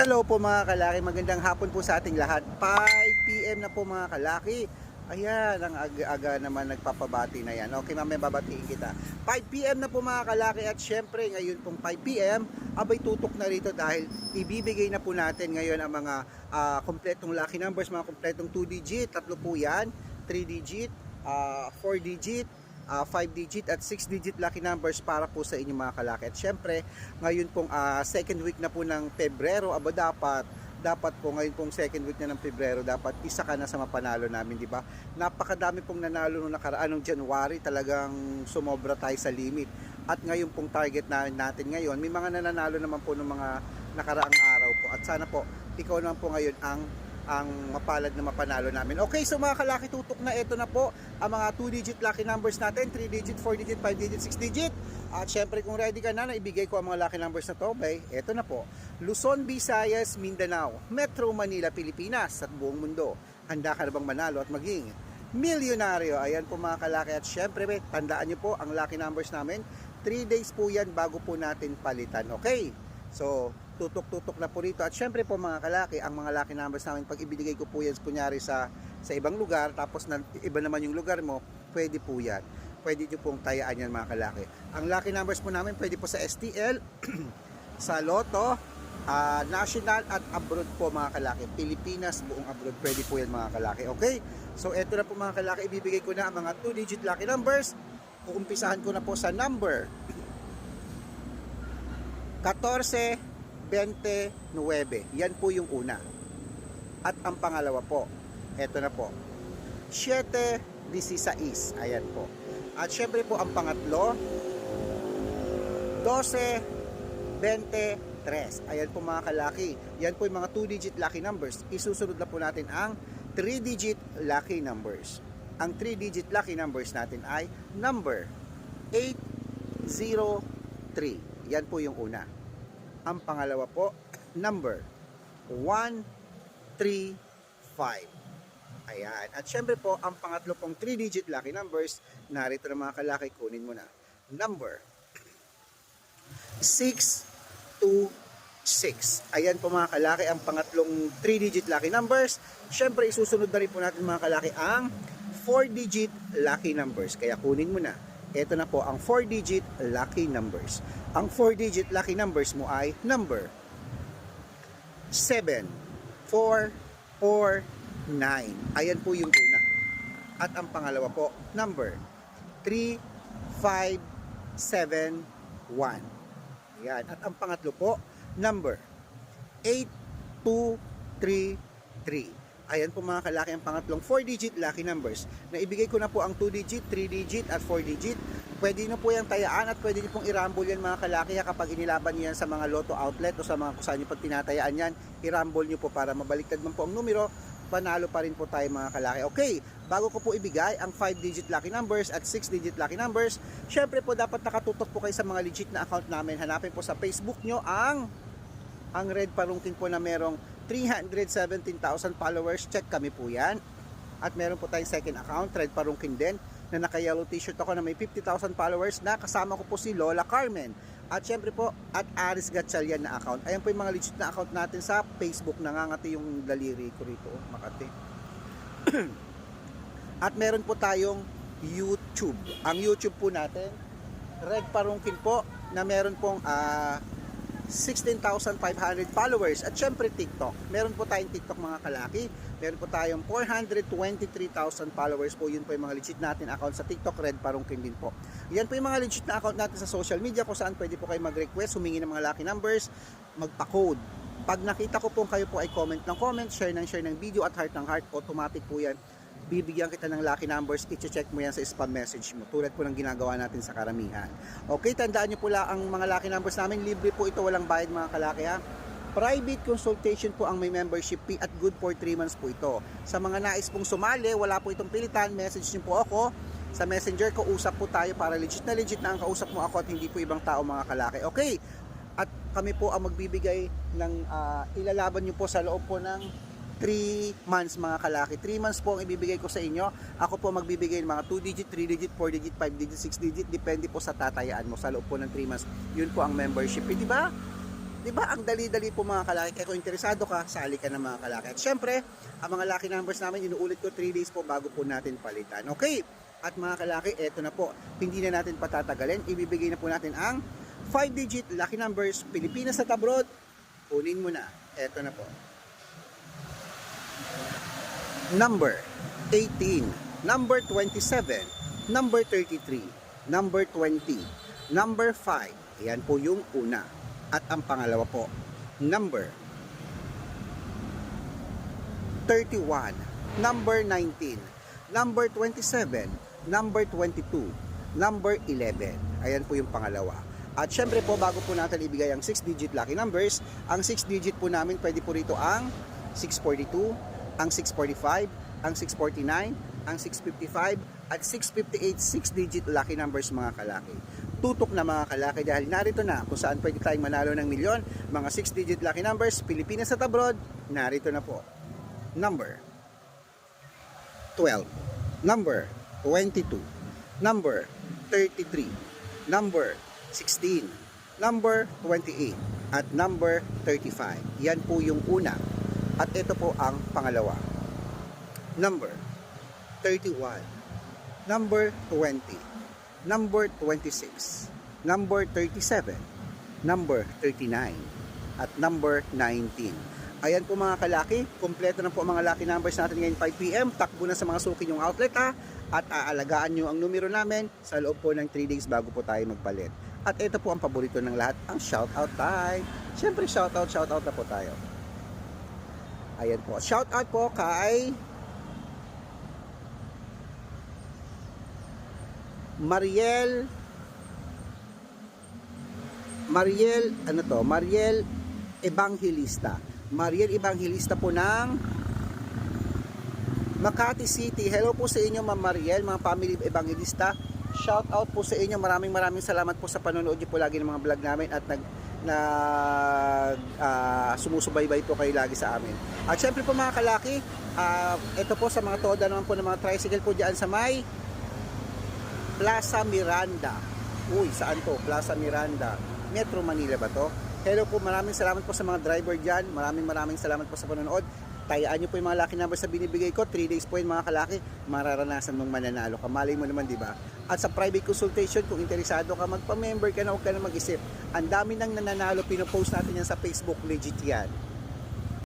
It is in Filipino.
Hello po mga kalaki, magandang hapon po sa ating lahat. 5pm na po mga kalaki. Ayan, ang aga-aga naman nagpapabati na yan. Okay, mamaya babatiin kita. 5pm na po mga kalaki at syempre ngayon pong 5pm, abay tutok na rito dahil ibibigay na po natin ngayon ang mga ah, kompletong lucky numbers, mga kompletong 2 digit, tatlo po yan, 3 digit, 4 digit, 5 digit at 6 digit lucky numbers para po sa inyong mga kalaki. At syempre, ngayon pong ah, second week na po ng Pebrero, aba dapat dapat po ngayon pong second week na ng Pebrero, dapat isa ka na sa mapanalo namin, di ba? Napakadami pong nanalo nung nakaraan ng January, talagang sumobra tayo sa limit. At ngayon pong target na natin ngayon, may mga nananalo naman po ng mga nakaraang araw po. At sana po, ikaw naman po ngayon ang ang mapalad na mapanalo namin. Okay, so mga kalaki tutok na ito na po ang mga 2-digit lucky numbers natin, 3-digit, 4-digit, 5-digit, 6-digit. At syempre kung ready ka na, naibigay ko ang mga lucky numbers na to, bay, ito na po. Luzon, Visayas, Mindanao, Metro Manila, Pilipinas at buong mundo. Handa ka na bang manalo at maging milyonaryo? Ayan po mga kalaki at syempre, bay, tandaan nyo po ang lucky numbers namin. 3 days po yan bago po natin palitan. Okay? So, tutok-tutok na po rito. At syempre po mga kalaki, ang mga lucky numbers namin, pag ibinigay ko po yan kunyari sa, sa ibang lugar, tapos na, iba naman yung lugar mo, pwede po yan. Pwede nyo pong tayaan yan mga kalaki. Ang lucky numbers po namin, pwede po sa STL, sa Lotto, ah, national at abroad po mga kalaki. Pilipinas, buong abroad, pwede po yan mga kalaki. Okay? So, eto na po mga kalaki, ibibigay ko na ang mga 2-digit lucky numbers. Uumpisahan ko na po sa number 14, 29. Yan po yung una. At ang pangalawa po, eto na po. 7, 16. Ayan po. At syempre po ang pangatlo, 12, 23. Ayan po mga kalaki. Yan po yung mga 2-digit lucky numbers. Isusunod na po natin ang 3-digit lucky numbers. Ang 3-digit lucky numbers natin ay number 803. Yan po yung una. Ang pangalawa po, number 135. Ayan. At syempre po, ang pangatlo pong 3-digit lucky numbers, narito na mga kalaki, kunin mo na. Number 626. Ayan po mga kalaki, ang pangatlong 3-digit lucky numbers. Syempre, isusunod na rin po natin mga kalaki ang 4-digit lucky numbers. Kaya kunin mo na. Ito na po ang 4-digit lucky numbers. Ang 4-digit lucky numbers mo ay number 7, 4, 4, 9. Ayan po yung una. At ang pangalawa po, number 3, 5, 7, 1. Ayan. At ang pangatlo po, number 8, 2, 3, 3. Ayan po mga kalaki ang pangatlong 4-digit lucky numbers. Naibigay ko na po ang 2-digit, 3-digit at 4-digit. Pwede nyo po yung tayaan at pwede nyo pong irambol yan mga kalaki ha, kapag inilaban nyo yan sa mga lotto outlet o sa mga kung saan nyo pag tinatayaan yan, irambol nyo po para mabaliktad man po ang numero, panalo pa rin po tayo mga kalaki. Okay, bago ko po ibigay ang 5-digit lucky numbers at 6-digit lucky numbers, syempre po dapat nakatutok po kayo sa mga legit na account namin. Hanapin po sa Facebook nyo ang ang Red Parungkin po na merong 317,000 followers. Check kami po yan. At meron po tayong second account, Red Parungkin din, na naka-yellow t-shirt ako na may 50,000 followers na kasama ko po si Lola Carmen. At syempre po, at Aris Gatchalian na account. Ayan po yung mga legit na account natin sa Facebook. Nangangati yung daliri ko rito. oh, Makati. at meron po tayong YouTube. Ang YouTube po natin, Red Parungkin po, na meron pong ah, 16,500 followers at syempre TikTok. Meron po tayong TikTok mga kalaki. Meron po tayong 423,000 followers po. Yun po yung mga legit natin account sa TikTok. Red Parungkin din po. Yan po yung mga legit na account natin sa social media kung saan pwede po kayo mag-request, humingi ng mga lucky numbers, magpa-code. Pag nakita ko po kayo po ay comment ng comment, share ng share ng video at heart ng heart, automatic po yan bibigyan kita ng lucky numbers, i-check mo yan sa spam message mo. Tulad po ng ginagawa natin sa karamihan. Okay, tandaan nyo po lang ang mga lucky numbers namin. Libre po ito, walang bayad mga kalaki ha. Private consultation po ang may membership fee at good for 3 months po ito. Sa mga nais pong sumali, wala po itong pilitan, message nyo po ako. Sa messenger ko, usap po tayo para legit na legit na ang kausap mo ako at hindi po ibang tao mga kalaki. Okay, at kami po ang magbibigay ng ah, ilalaban nyo po sa loob po ng 3 months mga kalaki. 3 months po ang ibibigay ko sa inyo. Ako po magbibigay ng mga 2 digit, 3 digit, 4 digit, 5 digit, 6 digit. Depende po sa tatayaan mo sa loob po ng 3 months. Yun po ang membership. Eh, di ba? Di ba? Ang dali-dali po mga kalaki. Kaya kung interesado ka, sali ka na mga kalaki. At syempre, ang mga lucky numbers namin, inuulit ko 3 days po bago po natin palitan. Okay? At mga kalaki, eto na po. Hindi na natin patatagalin. Ibibigay na po natin ang 5-digit lucky numbers. Pilipinas at abroad. Kunin mo na. Eto na po. Number 18. Number 27. Number 33. Number 20. Number 5. Ayan po yung una. At ang pangalawa po. Number 31. Number 19. Number 27. Number 22. Number 11. Ayan po yung pangalawa. At syempre po, bago po natin ibigay ang 6-digit lucky numbers, ang 6-digit po namin, pwede po rito ang 642, ang 645, ang 649, ang 655, at 658 6-digit lucky numbers mga kalaki. Tutok na mga kalaki dahil narito na kung saan pwede tayong manalo ng milyon. Mga 6-digit lucky numbers, Pilipinas at abroad, narito na po. Number 12, number 22, number 33, number 16, number 28, at number 35. Yan po yung una. At ito po ang pangalawa. Number 31, number 20, number 26, number 37, number 39, at number 19. Ayan po mga kalaki, kompleto na po ang mga lucky numbers natin ngayon 5pm. Takbo na sa mga suki yung outlet ha. At aalagaan nyo ang numero namin sa loob po ng 3 days bago po tayo magpalit. At ito po ang paborito ng lahat, ang shoutout time. Siyempre shoutout, shoutout na po tayo. Ayan po. Shoutout po kay Mariel Mariel ano to? Mariel Evangelista. Mariel Evangelista po ng Makati City. Hello po sa inyo Ma'am Mariel, mga family Evangelista. Shout out po sa inyo. Maraming maraming salamat po sa panonood niyo po lagi ng mga vlog namin at nag na sumusubaybay po kayo lagi sa amin. At syempre po mga kalaki, ah, ito po sa mga toda naman po ng mga tricycle po diyan sa may Plaza Miranda. Uy, saan to? Plaza Miranda. Metro Manila ba to? Hello po, maraming salamat po sa mga driver dyan. Maraming maraming salamat po sa panonood. Tayaan nyo po yung mga lucky numbers na binibigay ko. 3 days po yun mga kalaki. Mararanasan mong mananalo ka. Malay mo naman, di ba? At sa private consultation, kung interesado ka, magpa-member ka na, huwag ka na mag-isip. Ang dami nang nananalo, pinopost natin yan sa Facebook, legit yan.